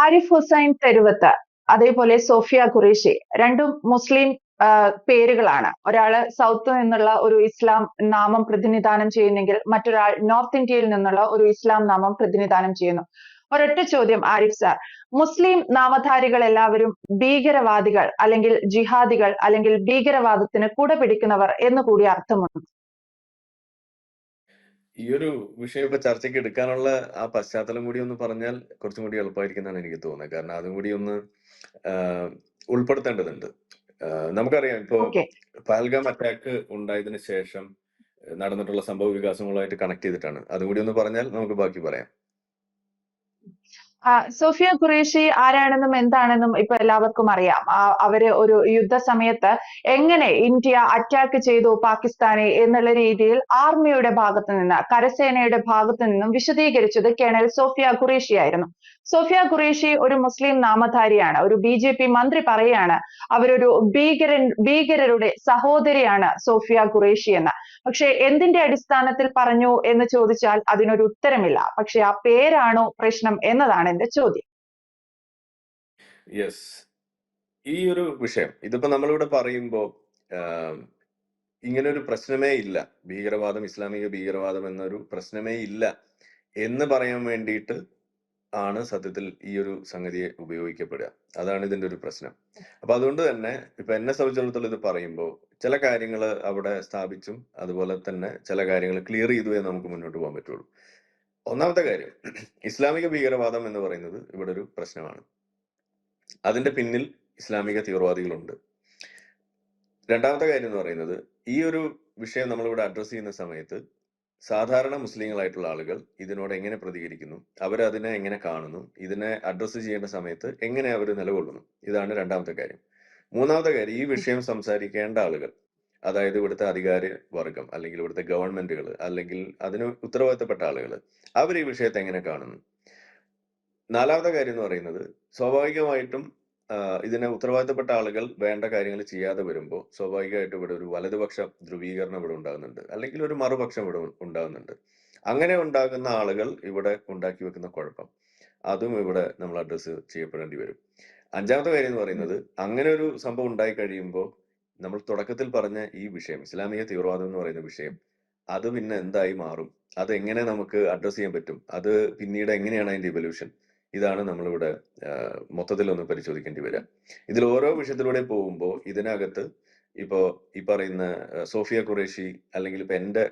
ആരിഫ് ഹുസൈൻ തെരുവത്ത് അതേപോലെ സോഫിയ ഖുറേഷി രണ്ടും മുസ്ലിം പേരുകളാണ്. ഒരാൾ സൗത്ത് നിന്നുള്ള ഒരു ഇസ്ലാം നാമം പ്രതിനിധാനം ചെയ്യുന്നെങ്കിൽ മറ്റൊരാൾ നോർത്ത് ഇന്ത്യയിൽ നിന്നുള്ള ഒരു ഇസ്ലാം നാമം പ്രതിനിധാനം ചെയ്യുന്നു. ഒരൊറ്റ ചോദ്യം ആരിഫ് സാർ. മുസ്ലിം നാമധാരികൾ എല്ലാവരും ഭീകരവാദികൾ അല്ലെങ്കിൽ ജിഹാദികൾ അല്ലെങ്കിൽ ഭീകരവാദത്തിന് കൂടെ പിടിക്കുന്നവർ എന്ന് കൂടി അർത്ഥമുണ്ട്? ഈ ഒരു വിഷയം ഇപ്പൊ ചർച്ചയ്ക്ക് എടുക്കാനുള്ള ആ പശ്ചാത്തലം കൂടി ഒന്ന് പറഞ്ഞാൽ കുറച്ചും കൂടി എളുപ്പമായിരിക്കുന്നതാണ് എനിക്ക് തോന്നുന്നത്. കാരണം അതും കൂടി ഒന്ന് ഉൾപ്പെടുത്തേണ്ടതുണ്ട്. നമുക്കറിയാം ഇപ്പോ പഹൽഗാം അറ്റാക്ക് ഉണ്ടായതിനു ശേഷം നടന്നിട്ടുള്ള സംഭവ വികാസങ്ങളുമായിട്ട് കണക്ട് ചെയ്തിട്ടാണ്. അതും കൂടി ഒന്ന് പറഞ്ഞാൽ നമുക്ക് ബാക്കി പറയാം. സോഫിയ ഖുറേഷി ആരാണെന്നും എന്താണെന്നും ഇപ്പൊ എല്ലാവർക്കും അറിയാം. അവർ ഒരു യുദ്ധ സമയത്ത് എങ്ങനെ ഇന്ത്യ അറ്റാക്ക് ചെയ്തു പാകിസ്ഥാനെ എന്നുള്ള രീതിയിൽ ആർമിയുടെ ഭാഗത്തു നിന്ന് കരസേനയുടെ ഭാഗത്തു നിന്നും വിശദീകരിച്ചത് കേണൽ സോഫിയ ഖുറേഷി ആയിരുന്നു. സോഫിയ ഖുറേഷി ഒരു മുസ്ലിം നാമധാരിയാണ്. ഒരു ബി ജെ പി മന്ത്രി പറയാണ് അവരൊരു ഭീകരൻ ഭീകരരുടെ സഹോദരിയാണ് സോഫിയ ഖുറേഷി എന്ന്. പക്ഷെ എന്തിന്റെ അടിസ്ഥാനത്തിൽ പറഞ്ഞു എന്ന് ചോദിച്ചാൽ അതിനൊരു ഉത്തരമില്ല. പക്ഷെ ആ പേരാണോ പ്രശ്നം എന്നതാണ് എന്റെ ചോദ്യം. യെസ് ഈ ഒരു വിഷയം ഇതിപ്പോ നമ്മളിവിടെ പറയുമ്പോ ഇങ്ങനെ ഒരു പ്രശ്നമേ ഇല്ല. ഭീകരവാദം ഇസ്ലാമിക ഭീകരവാദം എന്നൊരു പ്രശ്നമേ ഇല്ല എന്ന് പറയാൻ വേണ്ടിയിട്ട് ആണ് സത്യത്തിൽ ഈ ഒരു സംഗതിയെ ഉപയോഗിക്കപ്പെടുക. അതാണ് ഇതിന്റെ ഒരു പ്രശ്നം. അപ്പൊ അതുകൊണ്ട് തന്നെ ഇപ്പൊ എന്നെ സംബന്ധിച്ചിടത്തോളം ഇത് പറയുമ്പോൾ ചില കാര്യങ്ങൾ അവിടെ സ്ഥാപിച്ചും അതുപോലെ തന്നെ ചില കാര്യങ്ങൾ ക്ലിയർ ചെയ്തു എന്ന് നമുക്ക് മുന്നോട്ട് പോകാൻ പറ്റുള്ളൂ. ഒന്നാമത്തെ കാര്യം ഇസ്ലാമിക ഭീകരവാദം എന്ന് പറയുന്നത് ഇവിടെ ഒരു പ്രശ്നമാണ്. അതിന്റെ പിന്നിൽ ഇസ്ലാമിക തീവ്രവാദികളുണ്ട്. രണ്ടാമത്തെ കാര്യം എന്ന് പറയുന്നത് ഈ ഒരു വിഷയം നമ്മളിവിടെ അഡ്രസ്സ് ചെയ്യുന്ന സമയത്ത് സാധാരണ മുസ്ലിങ്ങളായിട്ടുള്ള ആളുകൾ ഇതിനോട് എങ്ങനെ പ്രതികരിക്കുന്നു അവരതിനെ എങ്ങനെ കാണുന്നു ഇതിനെ അഡ്രസ്സ് ചെയ്യേണ്ട സമയത്ത് എങ്ങനെ അവർ നിലകൊള്ളുന്നു ഇതാണ് രണ്ടാമത്തെ കാര്യം. മൂന്നാമത്തെ കാര്യം ഈ വിഷയം സംസാരിക്കേണ്ട ആളുകൾ അതായത് ഇവിടുത്തെ അധികാര വർഗം അല്ലെങ്കിൽ ഇവിടുത്തെ ഗവൺമെന്റുകൾ അല്ലെങ്കിൽ അതിന് ഉത്തരവാദിത്തപ്പെട്ട ആളുകൾ അവർ ഈ വിഷയത്തെ എങ്ങനെ കാണുന്നു? നാലാമത്തെ കാര്യം എന്ന് പറയുന്നത് സ്വാഭാവികമായിട്ടും ഇതിനെ ഉത്തരവാദിത്തപ്പെട്ട ആളുകൾ വേണ്ട കാര്യങ്ങൾ ചെയ്യാതെ വരുമ്പോൾ സ്വാഭാവികമായിട്ടും ഇവിടെ ഒരു വലതുപക്ഷ ധ്രുവീകരണം ഇവിടെ ഉണ്ടാകുന്നുണ്ട് അല്ലെങ്കിൽ ഒരു മറുപക്ഷം ഇവിടെ ഉണ്ടാകുന്നുണ്ട്. അങ്ങനെ ഉണ്ടാകുന്ന ആളുകൾ ഇവിടെ ഉണ്ടാക്കി വെക്കുന്ന കുഴപ്പം അതും ഇവിടെ നമ്മൾ അഡ്രസ്സ് ചെയ്യപ്പെടേണ്ടി വരും. അഞ്ചാമത്തെ കാര്യം എന്ന് പറയുന്നത് അങ്ങനെ ഒരു സംഭവം ഉണ്ടായി കഴിയുമ്പോൾ നമ്മൾ തുടക്കത്തിൽ പറഞ്ഞ ഈ വിഷയം ഇസ്ലാമിക തീവ്രവാദം എന്ന് പറയുന്ന വിഷയം അത് പിന്നെ എന്തായി മാറും? അത് എങ്ങനെ നമുക്ക് അഡ്രസ് ചെയ്യാൻ പറ്റും? അത് പിന്നീട് എങ്ങനെയാണ് അതിന്റെ ഇവല്യൂഷൻ ഇതാണ് നമ്മളിവിടെ മൊത്തത്തിൽ ഒന്ന് പരിശോധിക്കേണ്ടി വരിക. ഇതിൽ ഓരോ വിഷയത്തിലൂടെ പോകുമ്പോൾ ഇതിനകത്ത് ഇപ്പോ ഈ പറയുന്ന സോഫിയ ഖുറേഷി അല്ലെങ്കിൽ ഇപ്പൊ എന്റെ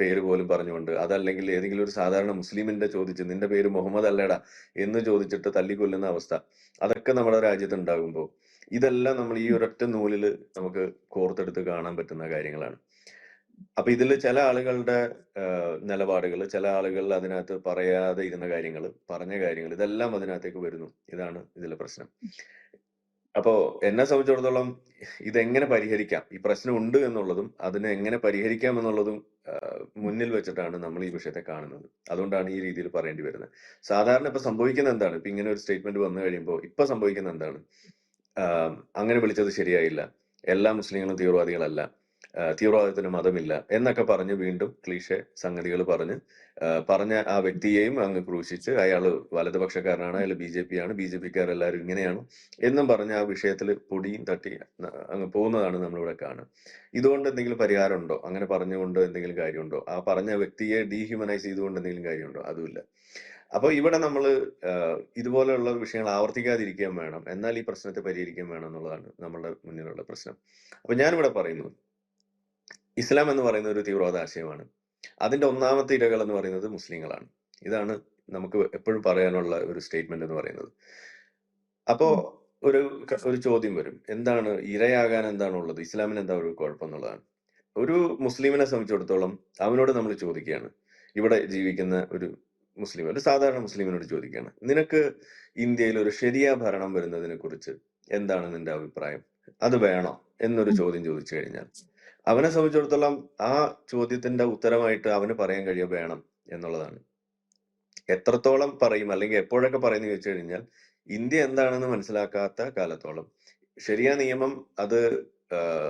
പേര് പോലും പറഞ്ഞുകൊണ്ട് അതല്ലെങ്കിൽ ഏതെങ്കിലും ഒരു സാധാരണ മുസ്ലിമിന്റെ ചോദിച്ച് നിന്റെ പേര് മുഹമ്മദ് അല്ലേടാ? എന്ന് ചോദിച്ചിട്ട് തല്ലിക്കൊല്ലുന്ന അവസ്ഥ. അതൊക്കെ നമ്മുടെ രാജ്യത്ത് ഉണ്ടാകുമ്പോൾ ഇതെല്ലാം നമ്മൾ ഈ ഒരൊറ്റ നൂലിൽ നമുക്ക് കോർത്തെടുത്ത് കാണാൻ പറ്റുന്ന കാര്യങ്ങളാണ്. അപ്പൊ ഇതിൽ ചില ആളുകളുടെ നിലപാടുകൾ ചില ആളുകൾ അതിനകത്ത് പറയാതെ ഇരുന്ന കാര്യങ്ങൾ പറഞ്ഞ കാര്യങ്ങൾ ഇതെല്ലാം അതിനകത്തേക്ക് വരുന്നു. ഇതാണ് ഇതിലെ പ്രശ്നം. അപ്പോ എന്നെ സംബന്ധിച്ചിടത്തോളം ഇതെങ്ങനെ പരിഹരിക്കാം? ഈ പ്രശ്നം ഉണ്ട് എന്നുള്ളതും അതിനെ എങ്ങനെ പരിഹരിക്കാം എന്നുള്ളതും മുന്നിൽ വെച്ചിട്ടാണ് നമ്മൾ ഈ വിഷയത്തെ കാണുന്നത്. അതുകൊണ്ടാണ് ഈ രീതിയിൽ പറയേണ്ടി വരുന്നത്. സാധാരണ ഇപ്പൊ സംഭവിക്കുന്ന എന്താണ്? ഇപ്പൊ ഇങ്ങനെ ഒരു സ്റ്റേറ്റ്മെന്റ് വന്നു കഴിയുമ്പോൾ ഇപ്പൊ സംഭവിക്കുന്ന എന്താണ്? അങ്ങനെ വിളിച്ചത് ശരിയായില്ല. എല്ലാ മുസ്ലിങ്ങളും തീവ്രവാദികളല്ല. തീവ്രവാദത്തിന് മതമില്ല എന്നൊക്കെ പറഞ്ഞ് വീണ്ടും ക്ലീഷെ സംഗതികൾ പറഞ്ഞ് പറഞ്ഞ ആ വ്യക്തിയെയും അങ്ങ് ക്രൂശിച്ച് അയാൾ വലതുപക്ഷക്കാരനാണ് അയാൾ ബി ജെ പി ആണ് ബി ജെ പിക്കാരെല്ലാവരും ഇങ്ങനെയാണ് എന്നും പറഞ്ഞ് ആ വിഷയത്തിൽ പൊടിയും തട്ടി അങ്ങ് പോകുന്നതാണ് നമ്മളിവിടെ കാണുക. ഇതുകൊണ്ട് എന്തെങ്കിലും പരിഹാരമുണ്ടോ? അങ്ങനെ പറഞ്ഞുകൊണ്ട് എന്തെങ്കിലും കാര്യമുണ്ടോ? ആ പറഞ്ഞ വ്യക്തിയെ ഡീഹ്യൂമനൈസ് ചെയ്തുകൊണ്ട് എന്തെങ്കിലും കാര്യമുണ്ടോ? അതുമില്ല. അപ്പൊ ഇവിടെ നമ്മൾ ഇതുപോലെയുള്ള വിഷയങ്ങൾ ആവർത്തിക്കാതിരിക്കാൻ വേണം. എന്നാൽ ഈ പ്രശ്നത്തെ പരിഹരിക്കാൻ വേണം എന്നുള്ളതാണ് നമ്മളുടെ മുന്നിലുള്ള പ്രശ്നം. അപ്പൊ ഞാനിവിടെ പറയുന്നു ഇസ്ലാം എന്ന് പറയുന്ന ഒരു തീവ്രവാദ ആശയമാണ് അതിന്റെ ഒന്നാമത്തെ ഇരകൾ എന്ന് പറയുന്നത് മുസ്ലിങ്ങളാണ്. ഇതാണ് നമുക്ക് എപ്പോഴും പറയാനുള്ള ഒരു സ്റ്റേറ്റ്മെന്റ് എന്ന് പറയുന്നത്. അപ്പോ ഒരു ഒരു ചോദ്യം വരും. എന്താണ് ഇരയാകാൻ എന്താണ് ഉള്ളത്? ഇസ്ലാമിന് എന്താ ഒരു കുഴപ്പം എന്നുള്ളതാണ്. ഒരു മുസ്ലിമിനെ സംബന്ധിച്ചിടത്തോളം അവനോട് നമ്മൾ ചോദിക്കുകയാണ്. ഇവിടെ ജീവിക്കുന്ന ഒരു മുസ്ലിം ഒരു സാധാരണ മുസ്ലിമിനോട് ചോദിക്കുകയാണ് നിനക്ക് ഇന്ത്യയിൽ ഒരു ശരിയാ ഭരണം വരുന്നതിനെ കുറിച്ച് എന്താണ് നിന്റെ അഭിപ്രായം? അത് വേണോ? എന്നൊരു ചോദ്യം ചോദിച്ചു കഴിഞ്ഞാൽ അവനെ സംബന്ധിച്ചിടത്തോളം ആ ചോദ്യത്തിന്റെ ഉത്തരമായിട്ട് അവന് പറയാൻ കഴിയുക വേണം എന്നുള്ളതാണ്. എത്രത്തോളം പറയും അല്ലെങ്കിൽ എപ്പോഴൊക്കെ പറയുന്നു ചോദിച്ചു കഴിഞ്ഞാൽ ഇന്ത്യ എന്താണെന്ന് മനസ്സിലാക്കാത്ത കാലത്തോളം ശരിയാ നിയമം അത്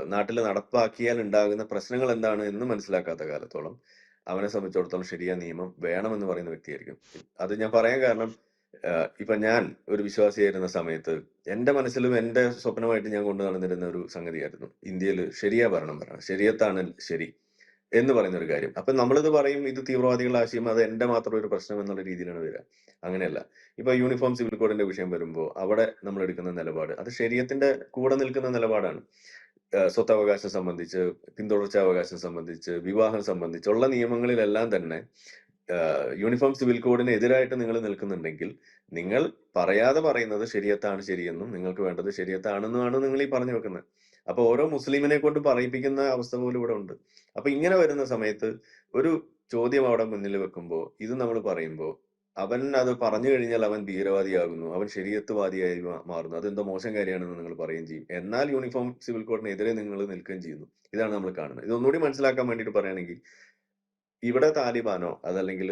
നാട്ടിൽ നടപ്പാക്കിയാൽ ഉണ്ടാകുന്ന പ്രശ്നങ്ങൾ എന്താണ് എന്ന് മനസ്സിലാക്കാത്ത കാലത്തോളം അവനെ സംബന്ധിച്ചിടത്തോളം ശരിയായ നിയമം വേണമെന്ന് പറയുന്ന വ്യക്തിയായിരിക്കും. അത് ഞാൻ പറയാൻ കാരണം ഇപ്പൊ ഞാൻ ഒരു വിശ്വാസിയായിരുന്ന സമയത്ത് എന്റെ മനസ്സിലും എന്റെ സ്വപ്നമായിട്ട് ഞാൻ കൊണ്ടു നടന്നിരുന്ന ഒരു സംഗതിയായിരുന്നു. ഇന്ത്യയിൽ ശരിയാ ഭരണം പറയണം ശരിയത്താണ് ശരി എന്ന് പറയുന്ന ഒരു കാര്യം. അപ്പൊ നമ്മളിത് പറയും ഇത് തീവ്രവാദികളുടെ ആശയം അത് എന്റെ മാത്രം ഒരു പ്രശ്നം എന്നുള്ള രീതിയിലാണ് വരിക. അങ്ങനെയല്ല. ഇപ്പൊ യൂണിഫോം സിവിൽ കോഡിന്റെ വിഷയം വരുമ്പോൾ അവിടെ നമ്മൾ എടുക്കുന്ന നിലപാട് അത് ശരീരത്തിന്റെ കൂടെ നിൽക്കുന്ന നിലപാടാണ്. സ്വത്തവകാശം സംബന്ധിച്ച് പിന്തുടർച്ചാവകാശം സംബന്ധിച്ച് വിവാഹം സംബന്ധിച്ചുള്ള നിയമങ്ങളിലെല്ലാം തന്നെ യൂണിഫോം സിവിൽ കോഡിന് എതിരായിട്ട് നിങ്ങൾ നിൽക്കുന്നുണ്ടെങ്കിൽ നിങ്ങൾ പറയാതെ പറയുന്നത് ശരിയത്താണ് ശരിയെന്നും നിങ്ങൾക്ക് വേണ്ടത് ശരിയത്താണെന്നുമാണ് നിങ്ങൾ ഈ പറഞ്ഞു വെക്കുന്നത്. അപ്പൊ ഓരോ മുസ്ലിമിനെ കൊണ്ട് പറയിപ്പിക്കുന്ന അവസ്ഥ പോലും ഇവിടെ ഉണ്ട്. അപ്പൊ ഇങ്ങനെ വരുന്ന സമയത്ത് ഒരു ചോദ്യം അവിടെ മുന്നിൽ വെക്കുമ്പോൾ ഇത് നമ്മൾ പറയുമ്പോൾ അവൻ അത് പറഞ്ഞു കഴിഞ്ഞാൽ അവൻ ഭീകരവാദിയാകുന്നു. അവൻ ശരീരത്വവാദിയായി വാദിയായി മാറുന്നു. അതെന്തോ മോശം കാര്യമാണെന്ന് നിങ്ങൾ പറയുകയും ചെയ്യും. എന്നാൽ യൂണിഫോം സിവിൽ കോഡിനെതിരെ നിങ്ങൾ നിൽക്കുകയും ചെയ്യുന്നു. ഇതാണ് നമ്മൾ കാണുന്നത്. ഇതൊന്നുകൂടി മനസ്സിലാക്കാൻ വേണ്ടിയിട്ട് പറയുകയാണെങ്കിൽ ഇവിടെ താലിബാനോ അതല്ലെങ്കിൽ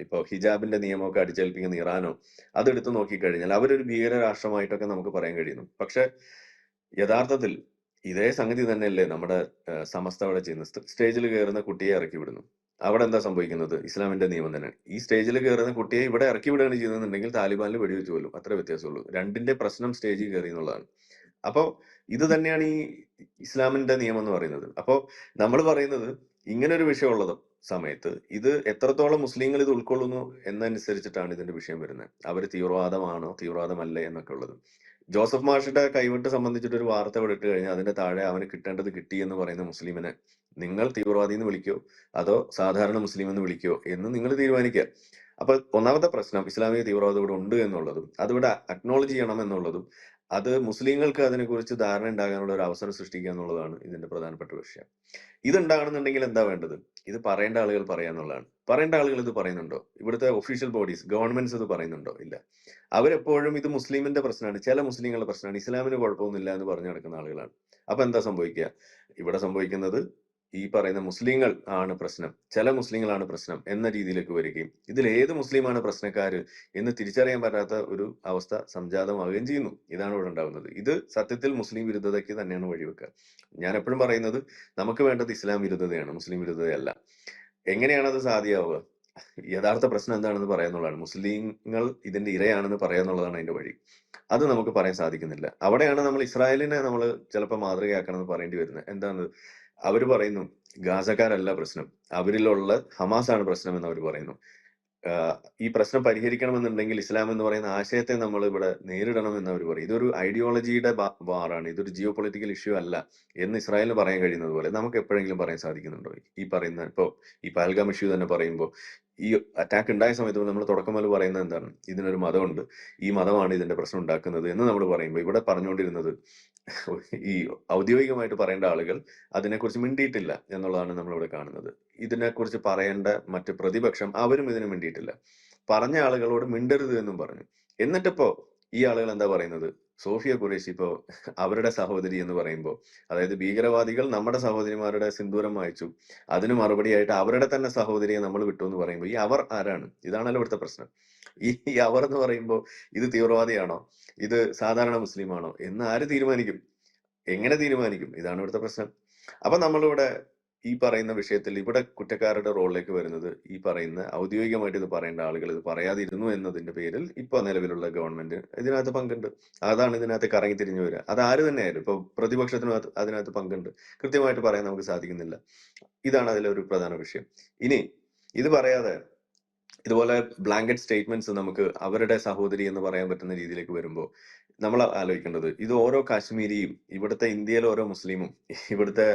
ഇപ്പൊ ഹിജാബിന്റെ നിയമമൊക്കെ അടിച്ചേൽപ്പിക്കുന്ന ഇറാനോ അതെടുത്ത് നോക്കിക്കഴിഞ്ഞാൽ അവരൊരു ഭീകര രാഷ്ട്രമായിട്ടൊക്കെ നമുക്ക് പറയാൻ കഴിയുന്നു. പക്ഷെ യഥാർത്ഥത്തിൽ ഇതേ സംഗതി തന്നെയല്ലേ നമ്മുടെ സമസ്ത അവിടെ ചെയ്യുന്നത്. സ്റ്റേജിൽ കയറുന്ന കുട്ടിയെ ഇറക്കി വിടുന്നു. അവിടെ എന്താ സംഭവിക്കുന്നത്? ഇസ്ലാമിന്റെ നിയമം തന്നെ. ഈ സ്റ്റേജിൽ കയറുന്ന കുട്ടിയെ ഇവിടെ ഇറക്കി വിടുകയാണ് ചെയ്യുന്നുണ്ടെങ്കിൽ താലിബാനിൽ വെടിവെച്ച് കൊല്ലും. അത്ര വ്യത്യാസമുള്ളൂ. രണ്ടിന്റെ പ്രശ്നം സ്റ്റേജിൽ കയറി എന്നുള്ളതാണ്. അപ്പോ ഇത് തന്നെയാണ് ഈ ഇസ്ലാമിന്റെ നിയമം എന്ന് പറയുന്നത്. അപ്പോൾ നമ്മൾ പറയുന്നത് ഇങ്ങനെ ഒരു വിഷയമുള്ളത് സമയത്ത് ഇത് എത്രത്തോളം മുസ്ലിങ്ങൾ ഇത് ഉൾക്കൊള്ളുന്നു എന്നനുസരിച്ചിട്ടാണ് ഇതിന്റെ വിഷയം വരുന്നത്. അവർ തീവ്രവാദമാണോ തീവ്രവാദമല്ലേ എന്നൊക്കെ ഉള്ളത്. ജോസഫ് മാഷിന്റെ കൈവിട്ട് സംബന്ധിച്ചിട്ട് ഒരു വാർത്ത ഇവിടെ ഇട്ട് കഴിഞ്ഞാൽ അതിന്റെ താഴെ അവന് കിട്ടേണ്ടത് കിട്ടി എന്ന് പറയുന്ന മുസ്ലിമിനെ നിങ്ങൾ തീവ്രവാദി എന്ന് വിളിക്കോ? അതോ സാധാരണ മുസ്ലിം എന്ന് വിളിക്കോ? എന്ന് നിങ്ങൾ തീരുമാനിക്കുക. അപ്പൊ ഒന്നാമത്തെ പ്രശ്നം ഇസ്ലാമിക തീവ്രവാദം ഇവിടെ ഉണ്ട് എന്നുള്ളതും അതിവിടെ അക്നോളജ് ചെയ്യണം എന്നുള്ളതും അത് മുസ്ലിങ്ങൾക്ക് അതിനെക്കുറിച്ച് ധാരണ ഉണ്ടാകാനുള്ള ഒരു അവസരം സൃഷ്ടിക്കുക എന്നുള്ളതാണ് ഇതിന്റെ പ്രധാനപ്പെട്ട വിഷയം. ഇതുണ്ടാകണമെന്നുണ്ടെങ്കിൽ എന്താ വേണ്ടത്? ഇത് പറയേണ്ട ആളുകൾ പറയാന്നുള്ളതാണ് പറയേണ്ട ആളുകൾ ഇത് പറയുന്നുണ്ടോ? ഇവിടുത്തെ ഒഫീഷ്യൽ ബോഡീസ് ഗവൺമെന്റ്സ് ഇത് പറയുന്നുണ്ടോ? ഇല്ല. അവരെപ്പോഴും ഇത് മുസ്ലിമിന്റെ പ്രശ്നമാണ്. ചില മുസ്ലിങ്ങളുടെ പ്രശ്നമാണ്. ഇസ്ലാമിന് കുഴപ്പമൊന്നുമില്ല എന്ന് പറഞ്ഞു നടക്കുന്ന ആളുകളാണ്. അപ്പൊ എന്താ സംഭവിക്കുക? ഇവിടെ സംഭവിക്കുന്നത് ഈ പറയുന്ന മുസ്ലിങ്ങൾ ആണ് പ്രശ്നം ചില മുസ്ലിങ്ങളാണ് പ്രശ്നം എന്ന രീതിയിലേക്ക് വരികയും ഇതിൽ ഏത് മുസ്ലിമാണ് പ്രശ്നക്കാർ എന്ന് തിരിച്ചറിയാൻ പറ്റാത്ത ഒരു അവസ്ഥ സംജാതമാവുകയും ചെയ്യുന്നു. ഇതാണ് ഇവിടെ ഉണ്ടാകുന്നത് ഇത് സത്യത്തിൽ മുസ്ലിം വിരുദ്ധതയ്ക്ക് തന്നെയാണ് വഴിവെക്കുക. ഞാൻ എപ്പോഴും പറയുന്നത് നമുക്ക് വേണ്ടത് ഇസ്ലാം വിരുദ്ധതയാണ് മുസ്ലിം വിരുദ്ധതയല്ല. എങ്ങനെയാണ് അത് സാധ്യമാവുക? യഥാർത്ഥ പ്രശ്നം എന്താണെന്ന് പറയാന്നുള്ളതാണ് മുസ്ലിങ്ങൾ ഇതിന്റെ ഇരയാണെന്ന് പറയാന്നുള്ളതാണ് അതിന്റെ വഴി. അത് നമുക്ക് പറയാൻ സാധിക്കുന്നില്ല. അവിടെയാണ് നമ്മൾ ഇസ്രായേലിനെ നമ്മൾ ചിലപ്പോൾ മാതൃകയാക്കണം എന്ന് പറയേണ്ടി വരുന്നത്. എന്താണ്? അവർ പറയുന്നു ഗാസക്കാരല്ല പ്രശ്നം. അവരിലുള്ള ഹമാസാണ് പ്രശ്നം എന്ന് അവർ പറയുന്നു ഈ പ്രശ്നം പരിഹരിക്കണമെന്നുണ്ടെങ്കിൽ ഇസ്ലാം എന്ന് പറയുന്ന ആശയത്തെ നമ്മൾ ഇവിടെ നേരിടണം എന്ന് അവർ പറയും. ഇതൊരു ഐഡിയോളജിയുടെ വാറാണ്. ഇതൊരു ജിയോ പൊളിറ്റിക്കൽ ഇഷ്യൂ അല്ല എന്ന് ഇസ്രായേലിന് പറയാൻ കഴിയുന്നത് പോലെ നമുക്ക് എപ്പോഴെങ്കിലും പറയാൻ സാധിക്കുന്നുണ്ടോ? ഈ പറയുന്ന ഇപ്പോ ഈ പഹൽഗാം ഇഷ്യൂ തന്നെ പറയുമ്പോൾ ഈ അറ്റാക്ക് ഉണ്ടായ സമയത്ത് നമ്മൾ തുടക്കം മുതൽ പറയുന്നത് എന്താണ്? ഇതിനൊരു മതമുണ്ട്. ഈ മതമാണ് ഇതിന്റെ പ്രശ്നം ഉണ്ടാക്കുന്നത് എന്ന് നമ്മൾ പറയുമ്പോൾ ഇവിടെ പറഞ്ഞുകൊണ്ടിരുന്നത് ഈ ഔദ്യോഗികമായിട്ട് പറയേണ്ട ആളുകൾ അതിനെക്കുറിച്ച് മിണ്ടിയിട്ടില്ല എന്നുള്ളതാണ് നമ്മളിവിടെ കാണുന്നത്. ഇതിനെക്കുറിച്ച് പറയേണ്ട മറ്റ് പ്രതിപക്ഷം അവരും ഇതിന് മിണ്ടിയിട്ടില്ല. പറഞ്ഞ ആളുകളോട് മിണ്ടരുത് എന്നും പറഞ്ഞു. എന്നിട്ടിപ്പോ ഈ ആളുകൾ എന്താ പറയുന്നത്? സോഫിയ ഖുറേഷി ഇപ്പോ അവരുടെ സഹോദരി എന്ന് പറയുമ്പോൾ അതായത് ഭീകരവാദികൾ നമ്മുടെ സഹോദരിമാരുടെ സിന്ദൂരം വായിച്ചു അതിന് മറുപടിയായിട്ട് അവരുടെ തന്നെ സഹോദരിയെ നമ്മൾ വിട്ടു എന്ന് പറയുമ്പോൾ ഈ അവർ ആരാണ്? ഇതാണല്ലോ ഇവിടുത്തെ പ്രശ്നം. ഈ അവർ എന്ന് പറയുമ്പോൾ ഇത് തീവ്രവാദിയാണോ? ഇത് സാധാരണ മുസ്ലിമാണോ? എന്ന് ആര് തീരുമാനിക്കും? എങ്ങനെ തീരുമാനിക്കും? ഇതാണ് ഇവിടുത്തെ പ്രശ്നം. അപ്പൊ നമ്മളിവിടെ ഈ പറയുന്ന വിഷയത്തിൽ ഇവിടെ കുറ്റക്കാരുടെ റോളിലേക്ക് വരുന്നത് ഈ പറയുന്ന ഔദ്യോഗികമായിട്ട് ഇത് പറയേണ്ട ആളുകൾ ഇത് പറയാതിരുന്നു എന്നതിന്റെ പേരിൽ ഇപ്പൊ നിലവിലുള്ള ഗവൺമെന്റ് ഇതിനകത്ത് പങ്കുണ്ട്. അതാണ് ഇതിനകത്ത് കറങ്ങി തിരിഞ്ഞു വരിക. അത് ആര് തന്നെയായാലും ഇപ്പൊ പ്രതിപക്ഷത്തിന് അതിനകത്ത് പങ്കുണ്ട്. കൃത്യമായിട്ട് പറയാൻ നമുക്ക് സാധിക്കുന്നില്ല. ഇതാണ് അതിലെ ഒരു പ്രധാന വിഷയം. ഇനി ഇത് പറയാതെ ഇതുപോലെ ബ്ലാങ്കറ്റ് സ്റ്റേറ്റ്മെന്റ്സ് നമുക്ക് അവരുടെ സഹോദരി എന്ന് പറയാൻ പറ്റുന്ന രീതിയിലേക്ക് വരുമ്പോൾ നമ്മൾ ആലോചിക്കേണ്ടത് ഇത് ഓരോ കാശ്മീരിയും ഇവിടുത്തെ ഇന്ത്യയിലെ ഓരോ മുസ്ലിമും ഇവിടുത്തെ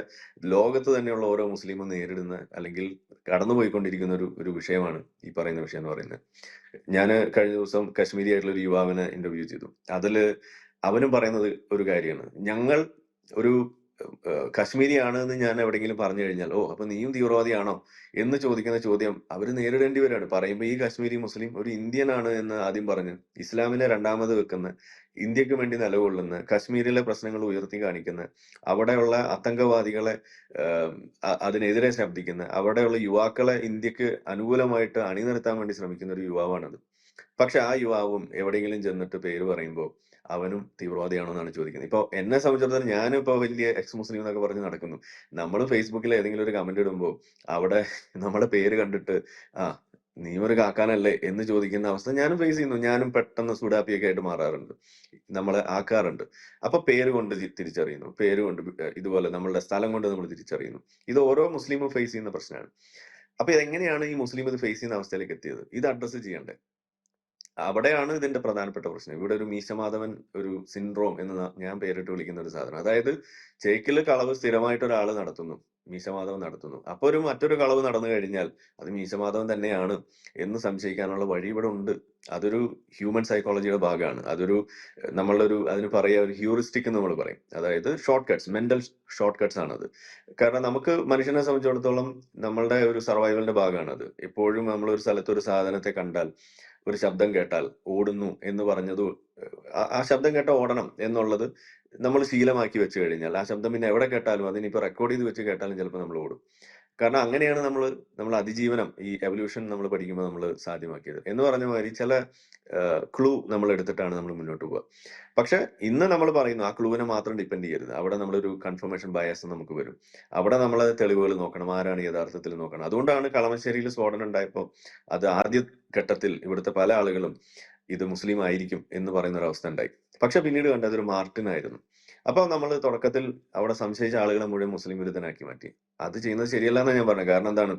ലോകത്ത് തന്നെയുള്ള ഓരോ മുസ്ലിമും നേരിടുന്ന അല്ലെങ്കിൽ കടന്നുപോയിക്കൊണ്ടിരിക്കുന്ന ഒരു ഒരു വിഷയമാണ് ഈ പറയുന്ന വിഷയം എന്ന് പറയുന്നത്. ഞാൻ കഴിഞ്ഞ ദിവസം കാശ്മീരി ആയിട്ടുള്ള ഒരു യുവാവിനെ ഇന്റർവ്യൂ ചെയ്തു. അതിൽ അവനും പറയുന്നത് ഒരു കാര്യമാണ്. ഞങ്ങൾ ഒരു കശ്മീരിയാണ് എന്ന് ഞാൻ എവിടെയെങ്കിലും പറഞ്ഞു കഴിഞ്ഞാൽ ഓ അപ്പൊ നീയും തീവ്രവാദിയാണോ? എന്ന് ചോദിക്കുന്ന ചോദ്യം അവർ നേരിടേണ്ടി വരാണ്. പറയുമ്പോൾ ഈ കശ്മീരി മുസ്ലിം ഒരു ഇന്ത്യൻ ആണ് എന്ന് ആദ്യം പറഞ്ഞ് ഇസ്ലാമിനെ രണ്ടാമത് വെക്കുന്ന ഇന്ത്യയ്ക്ക് വേണ്ടി നിലകൊള്ളുന്ന കശ്മീരിലെ പ്രശ്നങ്ങൾ ഉയർത്തി കാണിക്കുന്ന അവിടെയുള്ള അത്തങ്കവാദികളെ അതിനെതിരെ ശബ്ദിക്കുന്ന അവിടെയുള്ള യുവാക്കളെ ഇന്ത്യയ്ക്ക് അനുകൂലമായിട്ട് അണിനിർത്താൻ വേണ്ടി ശ്രമിക്കുന്ന ഒരു യുവാവാണത്. പക്ഷെ ആ യുവാവും എവിടെയെങ്കിലും ചെന്നിട്ട് പേര് പറയുമ്പോൾ അവനും തീവ്രവാദിയാണോ എന്നാണ് ചോദിക്കുന്നത്. ഇപ്പൊ എന്നെ സംബന്ധിച്ചിടത്തോളം ഞാനിപ്പോ വലിയ എക്സ് മുസ്ലിം എന്നൊക്കെ പറഞ്ഞ് നടക്കുന്നു. നമ്മൾ ഫേസ്ബുക്കിൽ ഏതെങ്കിലും ഒരു കമന്റ് ഇടുമ്പോൾ അവിടെ നമ്മുടെ പേര് കണ്ടിട്ട് ആ നീ ഒരു കാക്കാനല്ലേ? എന്ന് ചോദിക്കുന്ന അവസ്ഥ ഞാനും ഫേസ് ചെയ്യുന്നു. ഞാനും പെട്ടെന്ന് സുഡാപ്പിയൊക്കെ ആയിട്ട് മാറാറുണ്ട്. നമ്മളെ ആക്കാറുണ്ട്. അപ്പൊ പേര് കൊണ്ട് തിരിച്ചറിയുന്നു. പേര് കൊണ്ട് ഇതുപോലെ നമ്മളുടെ സ്ഥലം കൊണ്ട് നമ്മൾ തിരിച്ചറിയുന്നു. ഇത് ഓരോ മുസ്ലിമും ഫേസ് ചെയ്യുന്ന പ്രശ്നമാണ്. അപ്പൊ ഇതെങ്ങനെയാണ് ഈ മുസ്ലിം ഇത് ഫേസ് ചെയ്യുന്ന അവസ്ഥയിലേക്ക് എത്തിയത്? ഇത് അഡ്രസ്സ് ചെയ്യണ്ടേ? അവിടെയാണ് ഇതിന്റെ പ്രധാനപ്പെട്ട പ്രശ്നം. ഇവിടെ ഒരു മീശമാധവൻ ഒരു സിൻഡ്രോം എന്ന് ഞാൻ പേരിട്ട് വിളിക്കുന്ന ഒരു സാധനം. അതായത് ചേക്കിൽ കളവ് സ്ഥിരമായിട്ട് ഒരാൾ നടത്തുന്നു മീശമാധവൻ നടത്തുന്നു. അപ്പൊ ഒരു മറ്റൊരു കളവ് നടന്നു കഴിഞ്ഞാൽ അത് മീശമാധവൻ തന്നെയാണ് എന്ന് സംശയിക്കാനുള്ള വഴി ഇവിടെ ഉണ്ട്. അതൊരു ഹ്യൂമൻ സൈക്കോളജിയുടെ ഭാഗമാണ്. അതൊരു നമ്മളൊരു അതിന് പറയുക ഒരു ഹ്യൂറിസ്റ്റിക് എന്ന് നമ്മൾ പറയും. അതായത് short cuts mental short cuts ആണത്. കാരണം നമുക്ക് മനുഷ്യനെ സംബന്ധിച്ചിടത്തോളം നമ്മളുടെ ഒരു സർവൈവലിന്റെ ഭാഗമാണ് അത് എപ്പോഴും നമ്മൾ ഒരു സ്ഥലത്ത് ഒരു സാധനത്തെ കണ്ടാൽ ഒരു ശബ്ദം കേട്ടാൽ ഓടുന്നു എന്ന് പറഞ്ഞത് ആ- ശബ്ദം കേട്ട ഓടണം എന്നുള്ളത് നമ്മൾ ശീലമാക്കി വെച്ച് കഴിഞ്ഞാൽ ആ ശബ്ദം പിന്നെ എവിടെ കേട്ടാലും അതിനിപ്പോ റെക്കോർഡ് ചെയ്ത് വെച്ച് കേട്ടാലും ചിലപ്പോൾ നമ്മൾ ഓടും. കാരണം അങ്ങനെയാണ് നമ്മൾ നമ്മൾ അതിജീവനം ഈ എവല്യൂഷൻ നമ്മൾ പഠിക്കുമ്പോൾ നമ്മൾ സാധ്യമാക്കിയത്. എന്ന് പറഞ്ഞ മാതിരി ചില ക്ലൂ നമ്മൾ എടുത്തിട്ടാണ് നമ്മൾ മുന്നോട്ട് പോവുക പക്ഷെ ഇന്ന് നമ്മൾ പറയുന്നു ആ ക്ലൂവിനെ മാത്രം ഡിപ്പെൻഡ് ചെയ്യരുത്. അവിടെ നമ്മളൊരു കൺഫർമേഷൻ ബയസ് നമുക്ക് വരും. അവിടെ നമ്മൾ തെളിവുകൾ നോക്കണം ആരാണ് യഥാർത്ഥത്തിൽ നോക്കണം അതുകൊണ്ടാണ് കളമശ്ശേരിയിൽ സ്ഫോടനം ഉണ്ടായപ്പോൾ അത് ആദ്യ ഘട്ടത്തിൽ ഇവിടുത്തെ പല ആളുകളും ഇത് മുസ്ലിം ആയിരിക്കും എന്ന് പറയുന്ന ഒരു അവസ്ഥ ഉണ്ടായി. പക്ഷെ പിന്നീട് കണ്ടത് ഒരു മാർട്ടിൻ ആയിരുന്നു. അപ്പൊ നമ്മൾ തുടക്കത്തിൽ അവിടെ സംശയിച്ച ആളുകളെ മുഴുവൻ മുസ്ലിം വിരുദ്ധനാക്കി മാറ്റി. അത് ചെയ്യുന്നത് ശരിയല്ല എന്നാണ് ഞാൻ പറഞ്ഞത്. കാരണം എന്താണ്?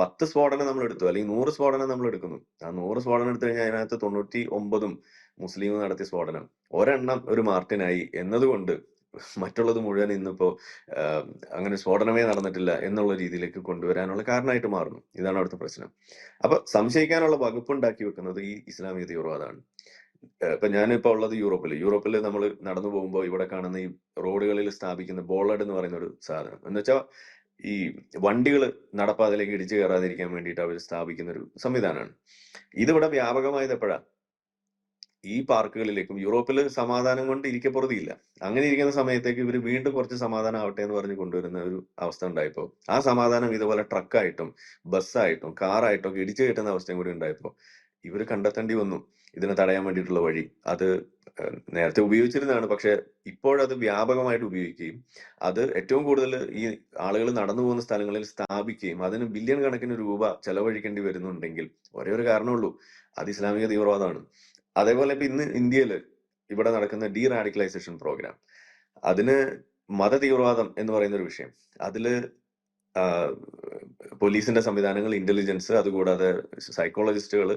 പത്ത് സ്ഫോടനം നമ്മൾ എടുത്തു. അല്ലെങ്കിൽ നൂറ് സ്ഫോടനം നമ്മൾ എടുക്കുന്നു. ആ നൂറ് സ്ഫോടനം എടുത്തു കഴിഞ്ഞാൽ അതിനകത്ത് തൊണ്ണൂറ്റി ഒമ്പതും മുസ്ലിം നടത്തിയ സ്ഫോടനം. ഒരെണ്ണം ഒരു മാർട്ടിനായി എന്നതുകൊണ്ട് മറ്റുള്ളത് മുഴുവൻ ഇന്നിപ്പോ അങ്ങനെ സ്ഫോടനമേ നടന്നിട്ടില്ല എന്നുള്ള രീതിയിലേക്ക് കൊണ്ടുവരാനുള്ള കാരണമായിട്ട് മാറുന്നു. ഇതാണ് അവിടുത്തെ പ്രശ്നം. അപ്പൊ സംശയിക്കാനുള്ള വകുപ്പ് ഉണ്ടാക്കി വെക്കുന്നത് ഈ ഇസ്ലാമിക തീവ്രവാദമാണ്. ഇപ്പൊ ഞാനിപ്പോ ഉള്ളത് യൂറോപ്പിൽ യൂറോപ്പിൽ നമ്മൾ നടന്നു പോകുമ്പോൾ ഇവിടെ കാണുന്ന ഈ റോഡുകളിൽ സ്ഥാപിക്കുന്ന ബോളഡ് എന്ന് പറയുന്ന ഒരു സാധനം. എന്ന് വെച്ചാൽ ഈ വണ്ടികൾ നടപ്പാതയിലേക്ക് ഇടിച്ചു കയറാതിരിക്കാൻ വേണ്ടിയിട്ട് അവർ സ്ഥാപിക്കുന്ന ഒരു സംവിധാനമാണ്. ഇതിവിടെ വ്യാപകമായത് എപ്പോഴാ? ഈ പാർക്കുകളിലേക്കും യൂറോപ്പിൽ സമാധാനം കൊണ്ട് ഇരിക്കപ്പുറതിയില്ല അങ്ങനെ ഇരിക്കുന്ന സമയത്തേക്ക് ഇവർ വീണ്ടും കുറച്ച് സമാധാനം ആവട്ടെ എന്ന് പറഞ്ഞ് കൊണ്ടുവരുന്ന ഒരു അവസ്ഥ ഉണ്ടായപ്പോൾ ആ സമാധാനം ഇതുപോലെ ട്രക്കായിട്ടും ബസ്സായിട്ടും കാറായിട്ടും ഒക്കെ ഇടിച്ചു കയറ്റുന്ന അവസ്ഥയും കൂടി ഉണ്ടായപ്പോൾ ഇവർ കണ്ടെത്തേണ്ടി വന്നു. ഇതിനെ തടയാൻ വേണ്ടിയിട്ടുള്ള വഴി. അത് നേരത്തെ ഉപയോഗിച്ചിരുന്നതാണ്. പക്ഷെ ഇപ്പോഴത് വ്യാപകമായിട്ട് ഉപയോഗിക്കുകയും അത് ഏറ്റവും കൂടുതൽ ഈ ആളുകൾ നടന്നു പോകുന്ന സ്ഥലങ്ങളിൽ സ്ഥാപിക്കുകയും അതിന് ബില്യൺ കണക്കിന് രൂപ ചെലവഴിക്കേണ്ടി വരുന്നുണ്ടെങ്കിൽ ഒരേ ഒരു കാരണമുള്ളൂ. അത് ഇസ്ലാമിക തീവ്രവാദമാണ്. അതേപോലെ ഇപ്പൊ ഇന്ന് ഇന്ത്യയിൽ ഇവിടെ നടക്കുന്ന ഡി റാഡിക്കലൈസേഷൻ പ്രോഗ്രാം അതിന് മത തീവ്രവാദം എന്ന് പറയുന്ന ഒരു വിഷയം അതിൽ പോലീസിന്റെ സംവിധാനങ്ങൾ ഇന്റലിജൻസ് അതുകൂടാതെ സൈക്കോളജിസ്റ്റുകൾ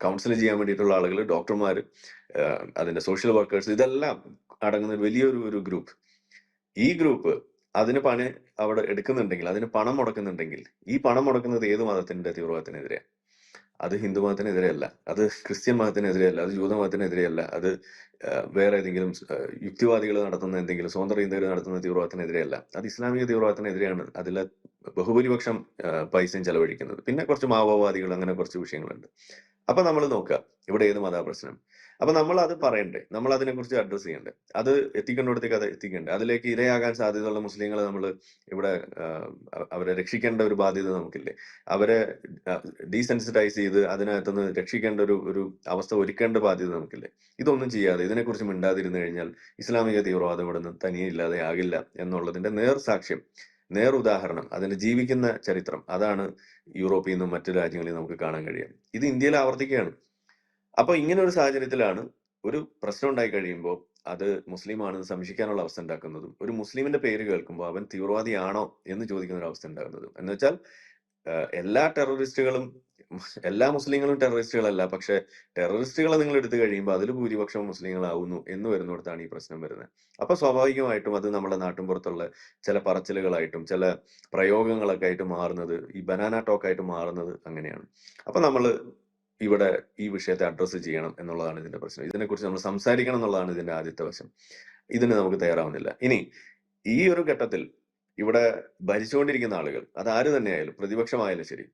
കൗൺസിൽ ചെയ്യാൻ വേണ്ടിയിട്ടുള്ള ആളുകൾ ഡോക്ടർമാർ അതിന്റെ സോഷ്യൽ വർക്കേഴ്സ് ഇതെല്ലാം അടങ്ങുന്ന വലിയൊരു ഒരു ഗ്രൂപ്പ്. ഈ ഗ്രൂപ്പ് അതിന് പണി അവിടെ എടുക്കുന്നുണ്ടെങ്കിൽ അതിന് പണം മുടക്കുന്നുണ്ടെങ്കിൽ ഈ പണം മുടക്കുന്നത് ഏത് മതത്തിന്റെ തീവ്രവാദത്തിനെതിരെ അത് ഹിന്ദു മതത്തിനെതിരെയല്ല അത് ക്രിസ്ത്യൻ മതത്തിനെതിരെയല്ല അത് ജൂത മതത്തിനെതിരെയല്ല അത് വേറെ ഏതെങ്കിലും യുക്തിവാദികൾ നടത്തുന്ന എന്തെങ്കിലും സ്വതന്ത്ര ഇന്ത്യയിൽ നടത്തുന്ന തീവ്രവാദത്തിനെതിരെയല്ല. അത് ഇസ്ലാമിക തീവ്രവാദത്തിനെതിരെയാണ് അതിൽ ബഹുഭൂരിപക്ഷം പൈസയും ചെലവഴിക്കുന്നത്. പിന്നെ കുറച്ച് മാവോവാദികൾ അങ്ങനെ കുറച്ച് വിഷയങ്ങളുണ്ട്. അപ്പൊ നമ്മൾ നോക്കുക ഇവിടെ ഏത് പ്രശ്നം അപ്പൊ നമ്മൾ അത് പറയണ്ടേ നമ്മൾ അതിനെ കുറിച്ച് അഡ്രസ് ചെയ്യണ്ടേ? അത് എത്തിക്കേണ്ടിടത്തേക്ക് അത് എത്തിക്കണ്ടേ? അതിലേക്ക് ഇരയാകാൻ സാധ്യതയുള്ള മുസ്ലിങ്ങളെ നമ്മൾ ഇവിടെ അവരെ രക്ഷിക്കേണ്ട ഒരു ബാധ്യത നമുക്കില്ലേ? അവരെ ഡീസെൻസിറ്റൈസ് ചെയ്ത് അതിനകത്തുനിന്ന് രക്ഷിക്കേണ്ട ഒരു ഒരു അവസ്ഥ ഒരുക്കേണ്ട ബാധ്യത നമുക്കില്ലേ? ഇതൊന്നും ചെയ്യാതെ ഇതിനെക്കുറിച്ച് മിണ്ടാതിരുന്നു കഴിഞ്ഞാൽ ഇസ്ലാമിക തീവ്രവാദം ഇവിടെ നിന്ന് തനിയെ ഇല്ലാതെ ആകില്ല എന്നുള്ളതിന്റെ നേർ സാക്ഷ്യം നേർ ഉദാഹരണം അതിന്റെ ജീവിക്കുന്ന ചരിത്രം അതാണ് യൂറോപ്പിൽ നിന്നും മറ്റു രാജ്യങ്ങളിൽ നമുക്ക് കാണാൻ കഴിയുക. ഇത് ഇന്ത്യയിൽ ആവർത്തിക്കുകയാണ്. അപ്പോൾ ഇങ്ങനെ ഒരു സാഹചര്യത്തിലാണ് ഒരു പ്രശ്നം ഉണ്ടായി കഴിയുമ്പോൾ അത് മുസ്ലിമാണെന്ന് സംശയിക്കാനുള്ള അവസ്ഥ ഉണ്ടാക്കുന്നതും ഒരു മുസ്ലിമിന്റെ പേര് കേൾക്കുമ്പോൾ അവൻ തീവ്രവാദിയാണോ എന്ന് ചോദിക്കുന്ന ഒരു അവസ്ഥ ഉണ്ടാകുന്നതും എന്ന് വെച്ചാൽ എല്ലാ ടെററിസ്റ്റുകളും എല്ലാ മുസ്ലിങ്ങളും ടെററിസ്റ്റുകളല്ല. പക്ഷെ ടെററിസ്റ്റുകളെ നിങ്ങൾ എടുത്തു കഴിയുമ്പോൾ അതിൽ ഭൂരിപക്ഷം മുസ്ലിങ്ങളാവുന്നു എന്ന് വരുന്നിടത്താണ് ഈ പ്രശ്നം വരുന്നത് അപ്പൊ സ്വാഭാവികമായിട്ടും അത് നമ്മുടെ നാട്ടിൻപുറത്തുള്ള ചില പറച്ചിലുകളായിട്ടും ചില പ്രയോഗങ്ങളൊക്കെ ആയിട്ട് മാറുന്നത് ഈ ബനാന ടോക്ക് ആയിട്ട് മാറുന്നത് അങ്ങനെയാണ്. അപ്പൊ നമ്മൾ ഇവിടെ ഈ വിഷയത്തെ അഡ്രസ്സ് ചെയ്യണം എന്നുള്ളതാണ് ഇതിന്റെ പ്രശ്നം. ഇതിനെക്കുറിച്ച് നമ്മൾ സംസാരിക്കണം എന്നുള്ളതാണ് ഇതിന്റെ ആദ്യത്തെ വശം. ഇതിന് നമുക്ക് തയ്യാറാവുന്നില്ല. ഇനി ഈ ഒരു ഘട്ടത്തിൽ ഇവിടെ ഭരിച്ചുകൊണ്ടിരിക്കുന്ന ആളുകൾ അത് ആര് തന്നെയായാലും പ്രതിപക്ഷമായാലും ശരി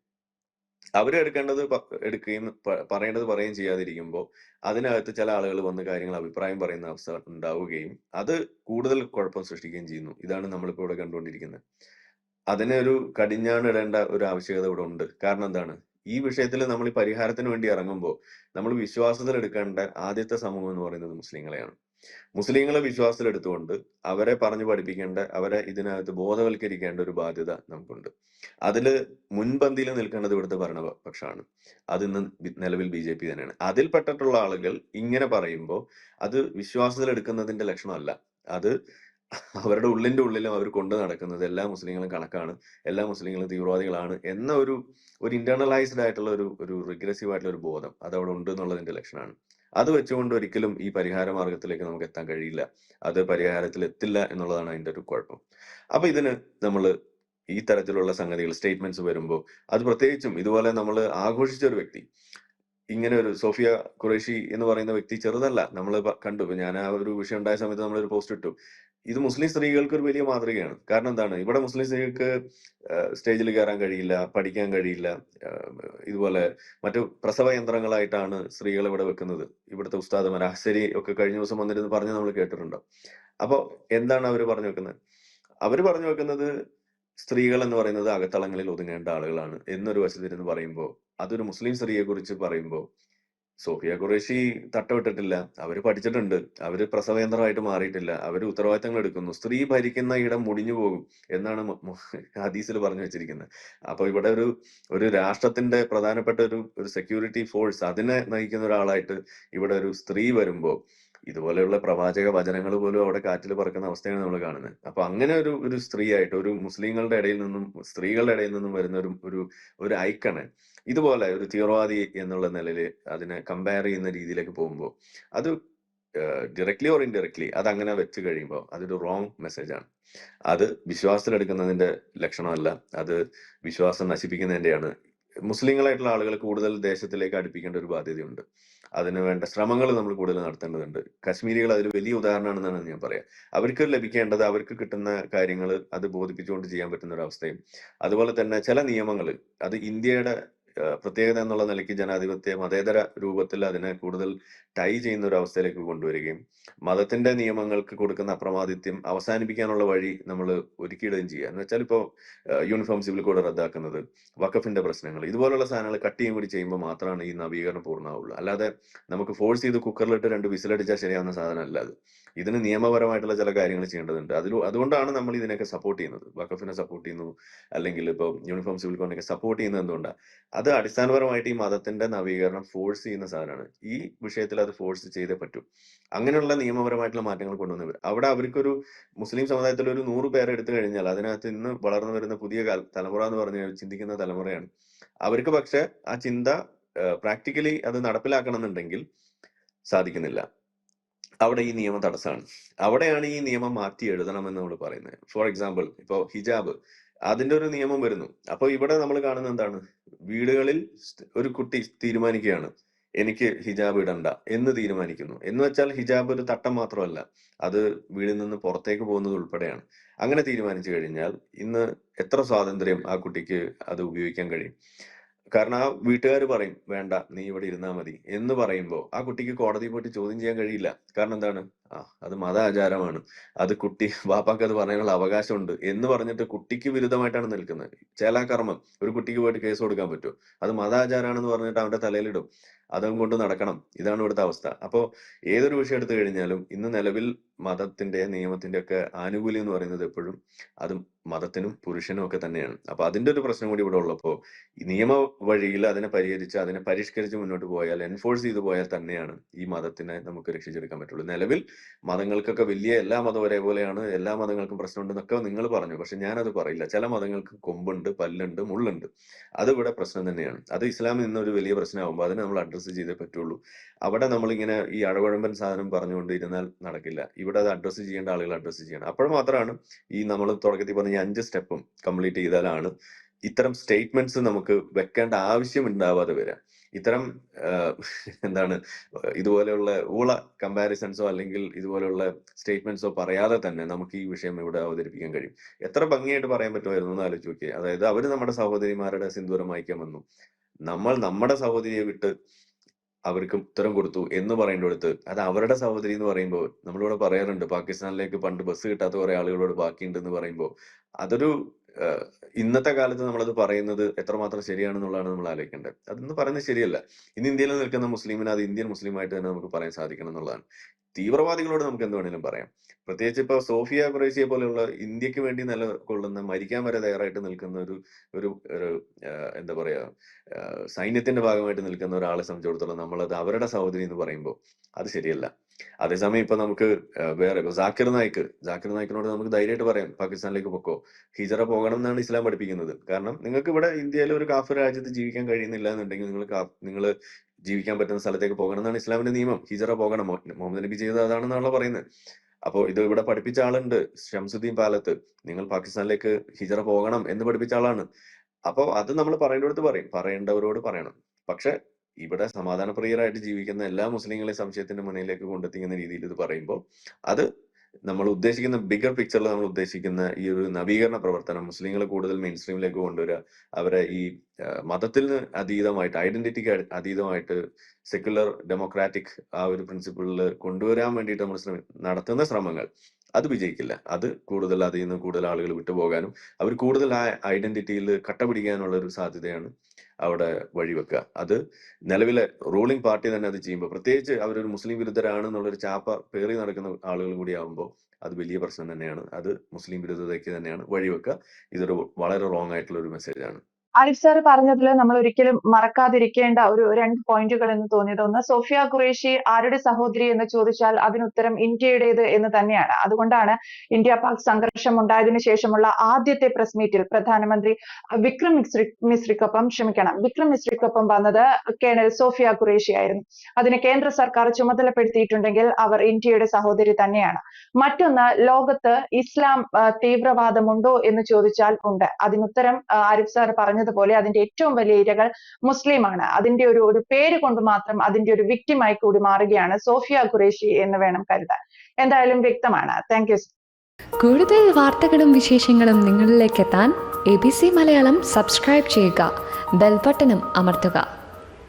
അവർ എടുക്കേണ്ടത് പ- എടുക്കുകയും പറയേണ്ടത് പറയുകയും ചെയ്യാതിരിക്കുമ്പോൾ അതിനകത്ത് ചില ആളുകൾ വന്ന് കാര്യങ്ങൾ അഭിപ്രായം പറയുന്ന അവസ്ഥ ഉണ്ടാവുകയും അത് കൂടുതൽ കുഴപ്പം സൃഷ്ടിക്കുകയും ചെയ്യുന്നു. ഇതാണ് നമ്മളിപ്പോൾ ഇവിടെ കണ്ടുകൊണ്ടിരിക്കുന്നത്. അതിനൊരു കടിഞ്ഞാണിടേണ്ട ഒരു ആവശ്യകത ഇവിടെ ഉണ്ട്. കാരണം എന്താണ്? ഈ വിഷയത്തിൽ നമ്മൾ ഈ പരിഹാരത്തിന് വേണ്ടി ഇറങ്ങുമ്പോൾ നമ്മൾ വിശ്വാസത്തിൽ എടുക്കേണ്ട ആദ്യത്തെ സമൂഹം എന്ന് പറയുന്നത് മുസ്ലിങ്ങളെയാണ്. മുസ്ലിങ്ങളെ വിശ്വാസത്തിലെടുത്തുകൊണ്ട് അവരെ പറഞ്ഞു പഠിപ്പിക്കേണ്ട അവരെ ഇതിനകത്ത് ബോധവൽക്കരിക്കേണ്ട ഒരു ബാധ്യത നമുക്കുണ്ട്. അതിൽ മുൻപന്തിയിൽ നിൽക്കേണ്ടത് ഇവിടുത്തെ ഭരണപക്ഷമാണ് അത് ഇന്ന് നിലവിൽ ബി ജെ പി തന്നെയാണ്. അതിൽപ്പെട്ടിട്ടുള്ള ആളുകൾ ഇങ്ങനെ പറയുമ്പോൾ അത് വിശ്വാസത്തിലെടുക്കുന്നതിന്റെ ലക്ഷണമല്ല. അത് അവരുടെ ഉള്ളിന്റെ ഉള്ളിലും അവർ കൊണ്ടു നടക്കുന്നത് എല്ലാ മുസ്ലിങ്ങളും കണക്കാണ് എല്ലാ മുസ്ലിങ്ങളും തീവ്രവാദികളാണ് എന്ന ഒരു ഒരു ഇന്റേണലൈസ്ഡ് ആയിട്ടുള്ള ഒരു ഒരു റിഗ്രസീവ് ആയിട്ടുള്ള ഒരു ബോധം അത് അവിടെ ഉണ്ട് എന്നുള്ളതിന്റെ ലക്ഷണമാണ്. അത് വെച്ചുകൊണ്ട് ഒരിക്കലും ഈ പരിഹാര മാർഗത്തിലേക്ക് നമുക്ക് എത്താൻ കഴിയില്ല. അത് പരിഹാരത്തിൽ എത്തില്ല എന്നുള്ളതാണ് അതിന്റെ ഒരു കുഴപ്പം. അപ്പൊ ഇതിന് നമ്മൾ ഈ തരത്തിലുള്ള സംഗതികൾ സ്റ്റേറ്റ്മെന്റ്സ് വരുമ്പോൾ അത് പ്രത്യേകിച്ചും ഇതുപോലെ നമ്മൾ ആഘോഷിച്ച ഒരു വ്യക്തി ഇങ്ങനെ ഒരു സോഫിയ ഖുറേഷി എന്ന് പറയുന്ന വ്യക്തി ചെറുതല്ല. നമ്മൾ കണ്ടു. ഞാൻ ആ ഒരു വിഷയം ഉണ്ടായ സമയത്ത് നമ്മളൊരു പോസ്റ്റ് ഇട്ടു. ഇത് മുസ്ലിം സ്ത്രീകൾക്ക് ഒരു വലിയ മാതൃകയാണ്. കാരണം എന്താണ്? ഇവിടെ മുസ്ലിം സ്ത്രീകൾക്ക് സ്റ്റേജിൽ കയറാൻ കഴിയില്ല പഠിക്കാൻ കഴിയില്ല ഇതുപോലെ മറ്റു പ്രസവ യന്ത്രങ്ങളായിട്ടാണ് സ്ത്രീകൾ ഇവിടെ വെക്കുന്നത്. ഇവിടുത്തെ ഉസ്താദ് അഹ്സരി ഒക്കെ കഴിഞ്ഞ ദിവസം വന്നിരുന്ന് പറഞ്ഞ് നമ്മൾ കേട്ടിട്ടുണ്ടോ? അപ്പൊ എന്താണ് അവർ പറഞ്ഞു വെക്കുന്നത്? അവർ പറഞ്ഞു വെക്കുന്നത് സ്ത്രീകൾ എന്ന് പറയുന്നത് അകത്തളങ്ങളിൽ ഒതുങ്ങേണ്ട ആളുകളാണ് എന്നൊരു വശത്തിരുന്ന് പറയുമ്പോൾ അതൊരു മുസ്ലിം സ്ത്രീയെ കുറിച്ച് പറയുമ്പോൾ സോഫിയ ഖുറേഷി തട്ടവിട്ടിട്ടില്ല. അവർ പഠിച്ചിട്ടുണ്ട്. അവർ പ്രസവയന്ത്രമായിട്ട് മാറിയിട്ടില്ല. അവർ ഉത്തരവാദിത്തങ്ങൾ എടുക്കുന്നു. സ്ത്രീ ഭരിക്കുന്ന ഇടം മുടിഞ്ഞു പോകും എന്നാണ് ഹദീസിൽ പറഞ്ഞു വെച്ചിരിക്കുന്നത്. അപ്പൊ ഇവിടെ ഒരു ഒരു രാഷ്ട്രത്തിന്റെ പ്രധാനപ്പെട്ട ഒരു ഒരു സെക്യൂരിറ്റി ഫോഴ്സ് അതിനെ നയിക്കുന്ന ഒരാളായിട്ട് ഇവിടെ ഒരു സ്ത്രീ വരുമ്പോൾ ഇതുപോലെയുള്ള പ്രവാചക വചനങ്ങൾ പോലും അവിടെ കാറ്റിൽ പറക്കുന്ന അവസ്ഥയാണ് നമ്മൾ കാണുന്നത്. അപ്പൊ അങ്ങനെ ഒരു ഒരു സ്ത്രീ ആയിട്ട് ഒരു മുസ്ലിങ്ങളുടെ ഇടയിൽ നിന്നും സ്ത്രീകളുടെ ഇടയിൽ നിന്നും വരുന്ന ഒരു ഒരു ഐക്കണ് ഇതുപോലെ ഒരു തീവ്രവാദി എന്നുള്ള നിലയിൽ അതിനെ കമ്പയർ ചെയ്യുന്ന രീതിയിലേക്ക് പോകുമ്പോൾ അത് ഡയറക്ട്ലി ഓർ ഇൻഡയറക്ട്ലി അത് അങ്ങനെ വെച്ച് കഴിയുമ്പോൾ അതൊരു റോങ് മെസ്സേജ് ആണ്. അത് വിശ്വാസത്തിലെടുക്കുന്നതിന്റെ ലക്ഷണമല്ല. അത് വിശ്വാസം നശിപ്പിക്കുന്നതിന്റെയാണ് മുസ്ലിങ്ങളായിട്ടുള്ള ആളുകൾ കൂടുതൽ ദേശത്തിലേക്ക് അടുപ്പിക്കേണ്ട ഒരു ബാധ്യതയുണ്ട്. അതിന് വേണ്ട ശ്രമങ്ങൾ നമ്മൾ കൂടുതൽ നടത്തേണ്ടതുണ്ട്. കശ്മീരികൾ അതിൽ വലിയ ഉദാഹരണമാണെന്നാണ് ഞാൻ പറയാം. അവർക്ക് ലഭിക്കേണ്ടത് അവർക്ക് കിട്ടുന്ന കാര്യങ്ങൾ അത് ബോധിപ്പിച്ചുകൊണ്ട് ചെയ്യാൻ പറ്റുന്ന ഒരു അവസ്ഥയും. അതുപോലെ തന്നെ ചില നിയമങ്ങൾ അത് ഇന്ത്യയുടെ പ്രത്യേകത എന്നുള്ള നിലയ്ക്ക് ജനാധിപത്യ മതേതര രൂപത്തിൽ അതിനെ കൂടുതൽ ടൈ ചെയ്യുന്ന ഒരു അവസ്ഥയിലേക്ക് കൊണ്ടുവരികയും മതത്തിന്റെ നിയമങ്ങൾക്ക് കൊടുക്കുന്ന അപ്രമാദിത്യം അവസാനിപ്പിക്കാനുള്ള വഴി നമ്മൾ ഒരുക്കിയിടുകയും ചെയ്യുക. എന്ന് വെച്ചാൽ ഇപ്പോൾ യൂണിഫോം സിവിൽ കോഡ് റദ്ദാക്കുന്നത് വഖഫിന്റെ പ്രശ്നങ്ങൾ ഇതുപോലുള്ള സാധനങ്ങൾ കട്ട് ചെയ്യും കൂടി ചെയ്യുമ്പോൾ മാത്രമാണ് ഈ നവീകരണം പൂർണമാവുള്ളൂ. അല്ലാതെ നമുക്ക് ഫോഴ്സ് ചെയ്ത് കുക്കറിലിട്ട് രണ്ട് വിസിലടിച്ചാൽ ശരിയാവുന്ന സാധനമല്ല അത്. ഇതിന് നിയമപരമായിട്ടുള്ള ചില കാര്യങ്ങൾ ചെയ്യേണ്ടതുണ്ട്. അതിൽ അതുകൊണ്ടാണ് നമ്മൾ ഇതിനൊക്കെ സപ്പോർട്ട് ചെയ്യുന്നത്. വഖഫിനെ സപ്പോർട്ട് ചെയ്യുന്നു അല്ലെങ്കിൽ ഇപ്പോൾ യൂണിഫോം സിവിൽ കോഡിനൊക്കെ സപ്പോർട്ട് ചെയ്യുന്നത് എന്തുകൊണ്ടാണ്? അത് അടിസ്ഥാനപരമായിട്ട് ഈ മതത്തിന്റെ നവീകരണം ഫോഴ്സ് ചെയ്യുന്ന സാധനമാണ്. ഈ വിഷയത്തിൽ അത് ഫോഴ്സ് ചെയ്തേ പറ്റൂ. അങ്ങനെയുള്ള നിയമപരമായിട്ടുള്ള മാറ്റങ്ങൾ കൊണ്ടുവന്നവർ അവിടെ അവർക്കൊരു മുസ്ലിം സമുദായത്തിൽ ഒരു നൂറ് പേരെ എടുത്തു കഴിഞ്ഞാൽ അതിനകത്ത് ഇന്ന് വളർന്നു വരുന്ന പുതിയ തലമുറ എന്ന് പറഞ്ഞു ചിന്തിക്കുന്ന തലമുറയാണ്. അവർക്ക് പക്ഷെ ആ ചിന്ത പ്രാക്ടിക്കലി അത് നടപ്പിലാക്കണം എന്നുണ്ടെങ്കിൽ സാധിക്കുന്നില്ല. അവിടെ ഈ നിയമം തടസ്സമാണ്. അവിടെയാണ് ഈ നിയമം മാറ്റി എഴുതണമെന്ന് നമ്മൾ പറയുന്നത്. ഫോർ എക്സാമ്പിൾ ഇപ്പോൾ ഹിജാബ് അതിന്റെ ഒരു നിയമം വരുന്നു. അപ്പോൾ ഇവിടെ നമ്മൾ കാണുന്ന എന്താണ്? വീടുകളിൽ ഒരു കുട്ടി തീരുമാനിക്കുകയാണ്. എനിക്ക് ഹിജാബ് ഇടണ്ട. എന്ന് തീരുമാനിക്കുന്നു. എന്ന് വെച്ചാൽ ഹിജാബ് ഒരു തട്ടം മാത്രമല്ല. അത് വീടിൽ നിന്ന് പുറത്തേക്ക് പോകുന്നത് ഉൾപ്പെടെയാണ്. അങ്ങനെ തീരുമാനിച്ചു കഴിഞ്ഞാൽ ഇന്ന് എത്ര സ്വാതന്ത്ര്യം ആ കുട്ടിക്ക് അത് ഉപയോഗിക്കാൻ കഴിയും? കാരണം ആ വീട്ടുകാർ പറയും വേണ്ട നീ ഇവിടെ ഇരുന്നാ മതി എന്ന് പറയുമ്പോൾ ആ കുട്ടിക്ക് കോടതിയിൽ പോയിട്ട് ചോദ്യം ചെയ്യാൻ കഴിയില്ല. കാരണം എന്താണ്? ആ അത് മത ആചാരമാണ് അത് കുട്ടി വാപ്പാക്ക് അത് പറയാനുള്ള അവകാശമുണ്ട് എന്ന് പറഞ്ഞിട്ട് കുട്ടിക്ക് വിരുദ്ധമായിട്ടാണ് നിൽക്കുന്നത്. ചേലാകർമ്മം ഒരു കുട്ടിക്ക് പോയിട്ട് കേസ് കൊടുക്കാൻ പറ്റുമോ അത് മതാചാരാണെന്ന് പറഞ്ഞിട്ട് അവന്റെ തലയിലിടും. അതും കൊണ്ട് നടക്കണം. ഇതാണ് ഇവിടുത്തെ അവസ്ഥ. അപ്പോ ഏതൊരു വിഷയം എടുത്തു കഴിഞ്ഞാലും ഇന്ന് നിലവിൽ മതത്തിന്റെ നിയമത്തിന്റെ ഒക്കെ ആനുകൂല്യം എന്ന് പറയുന്നത് എപ്പോഴും അത് മതത്തിനും പുരുഷനും ഒക്കെ തന്നെയാണ്. അപ്പൊ അതിന്റെ ഒരു പ്രശ്നം കൂടി ഇവിടെ ഉള്ളപ്പോ ഈ നിയമ വഴിയിൽ അതിനെ പരിഹരിച്ച് അതിനെ പരിഷ്കരിച്ച് മുന്നോട്ട് പോയാൽ എൻഫോഴ്സ് ചെയ്തു പോയാൽ തന്നെയാണ് ഈ മതത്തിനെ നമുക്ക് രക്ഷിച്ചെടുക്കാൻ പറ്റുള്ളൂ. നിലവിൽ മതങ്ങൾക്കൊക്കെ വലിയ എല്ലാ മതം ഒരേപോലെയാണ്. എല്ലാ മതങ്ങൾക്കും പ്രശ്നമുണ്ടെന്നൊക്കെ നിങ്ങൾ പറഞ്ഞു. പക്ഷെ ഞാനത് പറയില്ല. ചില മതങ്ങൾക്ക് കൊമ്പുണ്ട് പല്ലുണ്ട് മുള്ളുണ്ട്. അതിവിടെ പ്രശ്നം തന്നെയാണ്. അത് ഇസ്ലാമിൽ നിന്നൊരു വലിയ പ്രശ്നമാകുമ്പോൾ അതിനെ നമ്മൾ അഡ്രസ്സ് ചെയ്തേ പറ്റുള്ളൂ. അവിടെ നമ്മളിങ്ങനെ ഈ അഴകുഴമ്പൻ സാധനം പറഞ്ഞുകൊണ്ട് ഇരുന്നാൽ നടക്കില്ല. ഇവിടെ അത് അഡ്രസ്സ് ചെയ്യേണ്ട ആളുകൾ അഡ്രസ്സ് ചെയ്യണം. അപ്പോൾ മാത്രമാണ് ഈ നമ്മൾ തുടക്കത്തിൽ പറഞ്ഞ അഞ്ച് സ്റ്റെപ്പും കംപ്ലീറ്റ് ചെയ്താലാണ് ഇത്തരം സ്റ്റേറ്റ്മെന്റ്സ് നമുക്ക് വെക്കേണ്ട ആവശ്യം ഉണ്ടാവാതെ വരിക ഇത്തരം എന്താണ് ഇതുപോലെയുള്ള ഊള കമ്പാരിസൺസോ അല്ലെങ്കിൽ ഇതുപോലെയുള്ള സ്റ്റേറ്റ്മെന്റ്സോ പറയാതെ തന്നെ നമുക്ക് ഈ വിഷയം ഇവിടെ അവതരിപ്പിക്കാൻ കഴിയും. എത്ര ഭംഗിയായിട്ട് പറയാൻ പറ്റുമായിരുന്നു എന്ന് ആലോചിച്ച് നോക്കിയേ. അതായത് അവർ നമ്മുടെ സഹോദരിമാരുടെ സിന്ദൂരം വായിക്കാൻ വന്നു. നമ്മൾ നമ്മുടെ സഹോദരിയെ വിട്ട് അവർക്ക് ഉത്തരം കൊടുത്തു എന്ന് പറയേണ്ടടുത്ത് അത് അവരുടെ സഹോദരി എന്ന് പറയുമ്പോൾ നമ്മളിവിടെ പറയാറുണ്ട് പാകിസ്ഥാനിലേക്ക് പണ്ട് ബസ് കിട്ടാത്ത കുറെ ആളുകളോട് ബാക്കിയുണ്ട് എന്ന് പറയുമ്പോൾ അതൊരു ഇന്നത്തെ കാലത്ത് നമ്മളത് പറയുന്നത് എത്രമാത്രം ശരിയാണെന്നുള്ളതാണ് നമ്മൾ ആലോചിക്കേണ്ടത്. അതൊന്നും പറയുന്നത് ശരിയല്ല. ഇന്ന് ഇന്ത്യയിൽ നിൽക്കുന്ന മുസ്ലിമിന് അത് ഇന്ത്യൻ മുസ്ലിമായിട്ട് തന്നെ നമുക്ക് പറയാൻ സാധിക്കണം എന്നുള്ളതാണ്. തീവ്രവാദികളോട് നമുക്ക് എന്ത് വേണേലും പറയാം. പ്രത്യേകിച്ച് ഇപ്പൊ സോഫിയ ഖുറേഷിയെ പോലെയുള്ള ഇന്ത്യയ്ക്ക് വേണ്ടി നിലകൊള്ളുന്ന മരിക്കാൻ വരെ തയ്യാറായിട്ട് നിൽക്കുന്ന ഒരു ഒരു എന്താ പറയാ സൈന്യത്തിന്റെ ഭാഗമായിട്ട് നിൽക്കുന്ന ഒരാളെ സംബന്ധിച്ചിടത്തോളം നമ്മളത് അവരുടെ സഹോദരി എന്ന് പറയുമ്പോൾ അത് ശരിയല്ല. അതേസമയം ഇപ്പൊ നമുക്ക് വേറെ ഇപ്പൊ ജാക്കിർ നായിക്ക് ജാക്കിർ നായിക്കിനോട് നമുക്ക് ധൈര്യമായിട്ട് പറയാം പാകിസ്ഥാനിലേക്ക് പൊക്കോ ഹിജറ പോകണം എന്നാണ് ഇസ്ലാം പഠിപ്പിക്കുന്നത്. കാരണം നിങ്ങൾക്ക് ഇവിടെ ഇന്ത്യയിലെ ഒരു കാഫർ രാജ്യത്ത് ജീവിക്കാൻ കഴിയുന്നില്ല എന്നുണ്ടെങ്കിൽ നിങ്ങൾ നിങ്ങൾ ജീവിക്കാൻ പറ്റുന്ന സ്ഥലത്തേക്ക് പോകണം എന്നാണ് ഇസ്ലാമിന്റെ നിയമം. ഹിജറ പോകണം. മുഹമ്മദ് നബി ചെയ്തത് അതാണെന്നാണല്ലോ പറയുന്നത്. അപ്പോൾ ഇത് ഇവിടെ പഠിപ്പിച്ച ആളുണ്ട് ഷംസുദ്ദീൻ പാലത്ത്. നിങ്ങൾ പാകിസ്ഥാനിലേക്ക് ഹിജറ പോകണം എന്ന് പഠിപ്പിച്ച ആളാണ്. അപ്പോൾ അത് നമ്മൾ പറയേണ്ടടുത്ത് പറയും. പറയേണ്ടവരോട് പറയണം. പക്ഷെ ഇവിടെ സമാധാനപ്രിയരായിട്ട് ജീവിക്കുന്ന എല്ലാ മുസ്ലിങ്ങളെയും സംശയത്തിന്റെ മുന്നിലേക്ക് കൊണ്ടെത്തിക്കുന്ന രീതിയിൽ ഇത് പറയുമ്പോൾ അത് നമ്മൾ ഉദ്ദേശിക്കുന്ന ബിഗർ പിക്ചറിൽ നമ്മൾ ഉദ്ദേശിക്കുന്ന ഈ ഒരു നവീകരണ പ്രവർത്തനം മുസ്ലിങ്ങളെ കൂടുതൽ മെയിൻ സ്ട്രീമിലേക്ക് കൊണ്ടുവരിക അവരെ ഈ മതത്തിൽ അതീതമായിട്ട് ഐഡന്റിറ്റിക്ക് അതീതമായിട്ട് സെക്യുലർ ഡെമോക്രാറ്റിക് ആ ഒരു പ്രിൻസിപ്പിളിൽ കൊണ്ടുവരാൻ വേണ്ടിയിട്ട് നമ്മൾ ശ്രമി നടത്തുന്ന ശ്രമങ്ങൾ അത് വിജയിക്കില്ല. അത് കൂടുതൽ അതിൽ നിന്ന് കൂടുതൽ ആളുകൾ വിട്ടുപോകാനും അവർ കൂടുതൽ ആ ഐഡന്റിറ്റിയിൽ കട്ടപിടിക്കാനുള്ള ഒരു സാധ്യതയാണ്. അവിടെ വഴിവെക്കുക അത് നിലവിലെ റൂളിംഗ് പാർട്ടി തന്നെ അത് ചെയ്യുമ്പോൾ പ്രത്യേകിച്ച് അവരൊരു മുസ്ലിം വിരുദ്ധരാണ് എന്നുള്ളൊരു ചാപ്പ പേറി നടക്കുന്ന ആളുകൾ കൂടി ആകുമ്പോൾ അത് വലിയ പ്രശ്നം തന്നെയാണ്. അത് മുസ്ലിം വിരുദ്ധതയ്ക്ക് തന്നെയാണ് വഴിവെക്കുക ഇതൊരു വളരെ റോങ് ആയിട്ടുള്ള ഒരു മെസ്സേജാണ് ആരിഫ് സാർ പറഞ്ഞതിൽ നമ്മൾ ഒരിക്കലും മറക്കാതിരിക്കേണ്ട ഒരു രണ്ട് പോയിന്റുകൾ എന്ന് തോന്നിയത് ഒന്ന് സോഫിയ ഖുറേഷി ആരുടെ സഹോദരി എന്ന് ചോദിച്ചാൽ അതിനുത്തരം ഇന്ത്യയുടേത് എന്ന് തന്നെയാണ്. അതുകൊണ്ടാണ് ഇന്ത്യ പാക് സംഘർഷം ഉണ്ടായതിനു ശേഷമുള്ള ആദ്യത്തെ പ്രസ് മീറ്റിൽ പ്രധാനമന്ത്രി വിക്രം മിശ്രി മിശ്രിക്കൊപ്പം ക്ഷമിക്കണം. വിക്രം മിശ്രിക്കൊപ്പം വന്നത് കേണൽ സോഫിയ ഖുറേഷി ആയിരുന്നു. അതിന് കേന്ദ്ര സർക്കാർ ചുമതലപ്പെടുത്തിയിട്ടുണ്ടെങ്കിൽ അവർ ഇന്ത്യയുടെ സഹോദരി തന്നെയാണ്. മറ്റൊന്ന് ലോകത്ത് ഇസ്ലാം തീവ്രവാദമുണ്ടോ എന്ന് ചോദിച്ചാൽ ഉണ്ട്. അതിനുത്തരം ആരിഫ് സാർ പറഞ്ഞതുപോലെ അതിന്റെ ഏറ്റവും വലിയ ഇരകൾ മുസ്ലിമാണ്. അതിന്റെ ഒരു ഒരു പേര് കൊണ്ട് മാത്രം അതിന്റെ ഒരു വിക്ടിമായി കൂടി മാറുകയാണ് സോഫിയ ഖുറേഷി എന്ന് വേണം കരുതാൻ. എന്തായാലും വ്യക്തമാണ്. താങ്ക് യു കൂടുതൽ വാർത്തകളും വിശേഷങ്ങളും നിങ്ങളിലേക്ക് എത്താൻ A B C Malayalam subscribe ചെയ്യുക. ബെൽബട്ടനും അമർത്തുക.